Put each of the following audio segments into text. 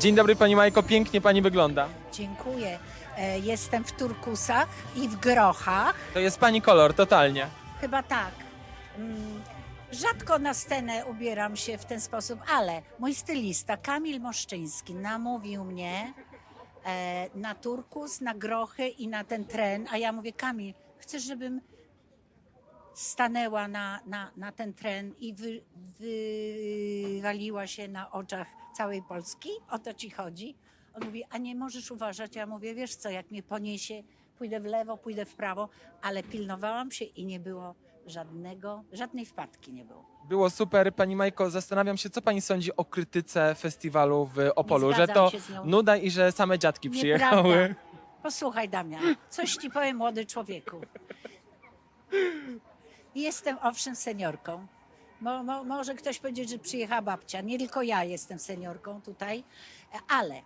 Dzień dobry Pani Majko, pięknie Pani wygląda. Dziękuję. E, Jestem w turkusach i w grochach. To jest Pani kolor, totalnie. Chyba tak. Mm, Rzadko na scenę ubieram się w ten sposób, ale mój stylista Kamil Moszczyński namówił mnie e, na turkus, na grochy i na ten tren. A ja mówię, Kamil, chcesz, żebym stanęła na, na, na ten tren i wy, wywaliła się na oczach całej Polski? O to ci chodzi? On mówi, a nie możesz uważać. Ja mówię, wiesz co, jak mnie poniesie, pójdę w lewo, pójdę w prawo, ale pilnowałam się i nie było żadnego, żadnej wpadki nie było. Było super. Pani Majko, zastanawiam się, co Pani sądzi o krytyce festiwalu w Opolu, że to nuda i że same dziadki przyjechały. Nieprawda. Posłuchaj, Damian, coś ci powiem, młody człowieku. Jestem owszem seniorką. Mo, mo, może ktoś powiedzieć, że przyjechała babcia. Nie tylko ja jestem seniorką tutaj, ale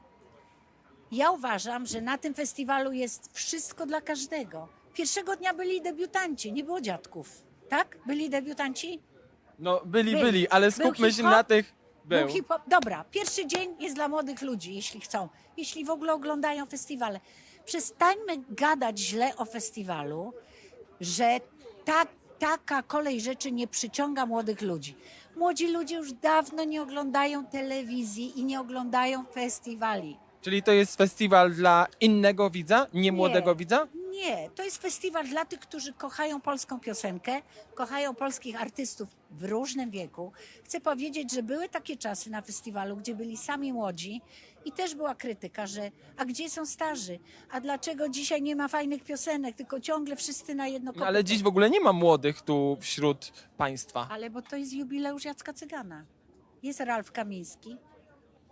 ja uważam, że na tym festiwalu jest wszystko dla każdego. Pierwszego dnia byli debiutanci, nie było dziadków. Tak? Byli debiutanci? No byli, Byli. byli, ale skupmy się na tych... Był Był. Dobra, pierwszy dzień jest dla młodych ludzi, jeśli chcą, jeśli w ogóle oglądają festiwale. Przestańmy gadać źle o festiwalu, że ta, taka kolej rzeczy nie przyciąga młodych ludzi. Młodzi ludzie już dawno nie oglądają telewizji i nie oglądają festiwali. Czyli to jest festiwal dla innego widza, nie młodego widza? Nie, to jest festiwal dla tych, którzy kochają polską piosenkę, kochają polskich artystów w różnym wieku. Chcę powiedzieć, że były takie czasy na festiwalu, gdzie byli sami młodzi i też była krytyka, że a gdzie są starzy? A dlaczego dzisiaj nie ma fajnych piosenek, tylko ciągle wszyscy na jedno No, ale kopyto? dziś w ogóle nie ma młodych tu wśród Państwa. Ale bo to jest jubileusz Jacka Cygana. Jest Ralf Kamiński.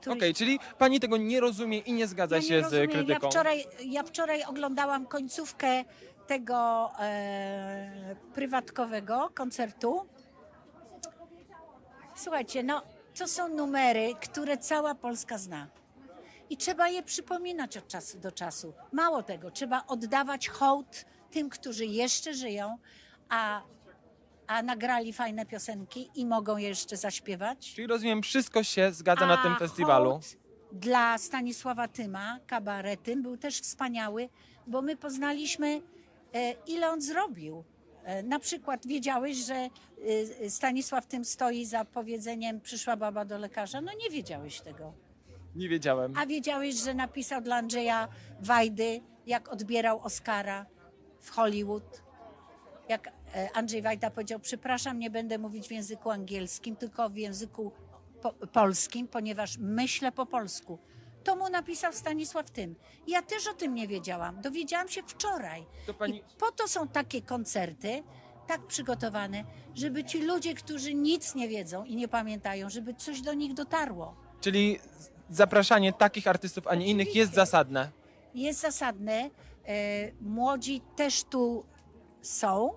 Okej, czyli Pani tego nie rozumie i nie zgadza Ja nie się rozumiem. z krytyką. Ja wczoraj, ja wczoraj oglądałam końcówkę tego e, prywatkowego koncertu. Słuchajcie, no to są numery, które cała Polska zna. I trzeba je przypominać od czasu do czasu. Mało tego, trzeba oddawać hołd tym, którzy jeszcze żyją, a, a nagrali fajne piosenki i mogą je jeszcze zaśpiewać. Czyli rozumiem, wszystko się zgadza na tym A festiwalu. hołd Dla Stanisława Tyma, kabaretym, był też wspaniały, bo my poznaliśmy, e, ile on zrobił. E, Na przykład wiedziałeś, że e, Stanisław Tym stoi za powiedzeniem przyszła baba do lekarza? No nie wiedziałeś tego. Nie wiedziałem. A wiedziałeś, że napisał dla Andrzeja Wajdy, jak odbierał Oscara w Hollywood? Jak e, Andrzej Wajda powiedział, przepraszam, nie będę mówić w języku angielskim, tylko w języku po, polskim, ponieważ myślę po polsku. To mu napisał Stanisław Tym. Ja też o tym nie wiedziałam. Dowiedziałam się wczoraj. To pani- I po to są takie koncerty, tak przygotowane, żeby ci ludzie, którzy nic nie wiedzą i nie pamiętają, żeby coś do nich dotarło. Czyli zapraszanie takich artystów, a nie innych jest zasadne. jest zasadne. E, młodzi też tu są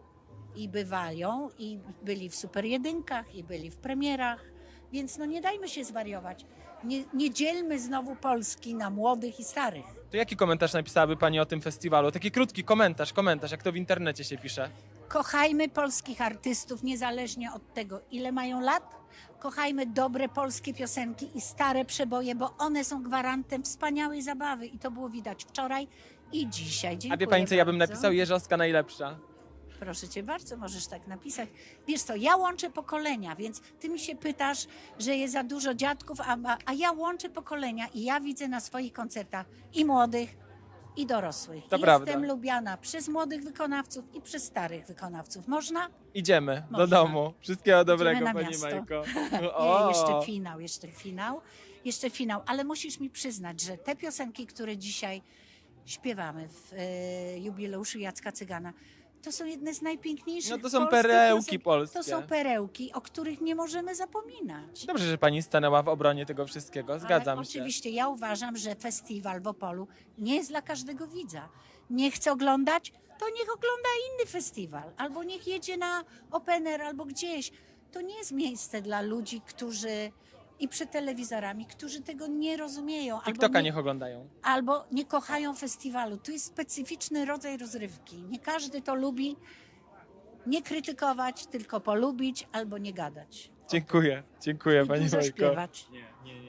i bywają, i byli w super jedynkach, i byli w premierach, więc no nie dajmy się zwariować. Nie, nie dzielmy znowu Polski na młodych i starych. To jaki komentarz napisałaby Pani o tym festiwalu? Taki krótki komentarz, komentarz, jak to w internecie się pisze. Kochajmy polskich artystów niezależnie od tego, ile mają lat. Kochajmy dobre polskie piosenki i stare przeboje, bo one są gwarantem wspaniałej zabawy i to było widać wczoraj i dzisiaj. Dziękuję A wie Pani, co ja bym bardzo. napisał? Jeżowska najlepsza. Proszę cię bardzo, możesz tak napisać. Wiesz co, ja łączę pokolenia, więc ty mi się pytasz, że jest za dużo dziadków, a, a, ja łączę pokolenia i ja widzę na swoich koncertach i młodych, i dorosłych. To I prawda. Jestem lubiana przez młodych wykonawców i przez starych wykonawców. Można? Idziemy do Można. domu. Wszystkiego dobrego, na Pani miasto. Majko. Nie, jeszcze finał, jeszcze finał, jeszcze finał. Ale musisz mi przyznać, że te piosenki, które dzisiaj śpiewamy w e, jubileuszu Jacka Cygana, to są jedne z najpiękniejszych No to są perełki piosenek. polskie. To są perełki, o których nie możemy zapominać. Dobrze, że Pani stanęła w obronie tego wszystkiego. Zgadzam Ale się. Oczywiście ja uważam, że festiwal w Opolu nie jest dla każdego widza. Nie chce oglądać, to niech ogląda inny festiwal. Albo niech jedzie na opener, albo gdzieś. To nie jest miejsce dla ludzi, którzy i przed telewizorami, którzy tego nie rozumieją. albo TikToka nie, niech oglądają. albo nie kochają festiwalu. To jest specyficzny rodzaj rozrywki. Nie każdy to lubi. Nie krytykować, tylko polubić albo nie gadać. Dziękuję, dziękuję I Pani dużo Majko. śpiewać. Nie, nie, nie.